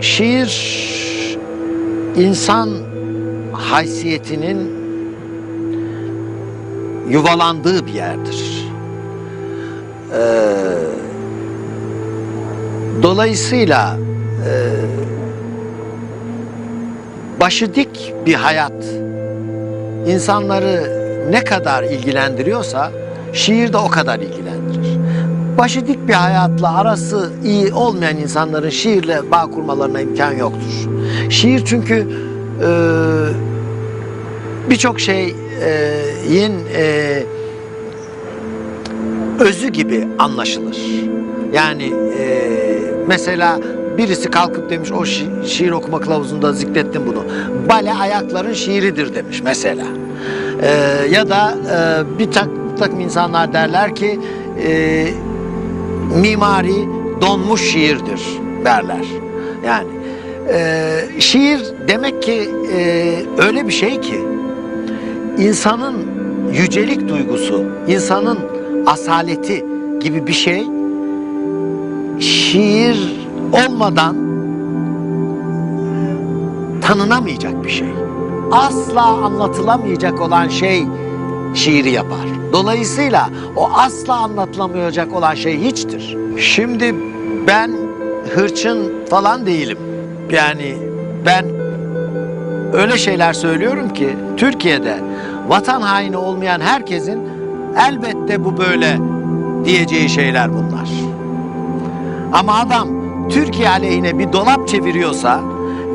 Şiir insan haysiyetinin yuvalandığı bir yerdir. Ee, dolayısıyla e, başı dik bir hayat insanları ne kadar ilgilendiriyorsa şiir de o kadar ilgilendirir. Başı dik bir hayatla arası iyi olmayan insanların şiirle bağ kurmalarına imkan yoktur. Şiir çünkü e, birçok şeyin e, özü gibi anlaşılır. Yani e, mesela birisi kalkıp demiş o şi- şiir okuma kılavuzunda zikrettim bunu. Bale ayakların şiiridir demiş mesela. E, ya da e, bir tak, takım insanlar derler ki e, mimari donmuş şiirdir derler. Yani e, şiir demek ki e, öyle bir şey ki insanın yücelik duygusu, insanın asaleti gibi bir şey şiir olmadan tanınamayacak bir şey. Asla anlatılamayacak olan şey şiiri yapar. Dolayısıyla o asla anlatılamayacak olan şey hiçtir. Şimdi ben hırçın falan değilim. Yani ben öyle şeyler söylüyorum ki Türkiye'de vatan haini olmayan herkesin elbette bu böyle diyeceği şeyler bunlar. Ama adam Türkiye aleyhine bir dolap çeviriyorsa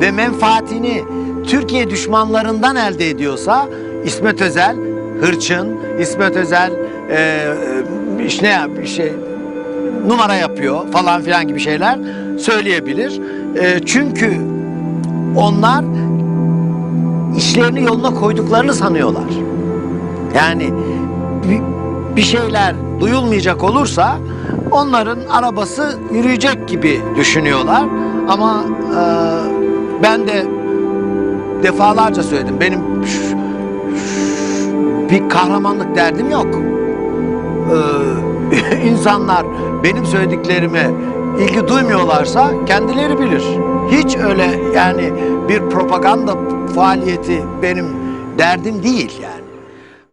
ve menfaatini Türkiye düşmanlarından elde ediyorsa İsmet Özel hırçın, İsmet Özel e, e, iş- ne yap şey numara yapıyor falan filan gibi şeyler söyleyebilir. E, çünkü onlar işlerini yoluna koyduklarını sanıyorlar. Yani bir, şeyler duyulmayacak olursa onların arabası yürüyecek gibi düşünüyorlar. Ama e, ben de defalarca söyledim. Benim bir kahramanlık derdim yok. Ee, insanlar benim söylediklerime ilgi duymuyorlarsa kendileri bilir. Hiç öyle yani bir propaganda faaliyeti benim derdim değil yani.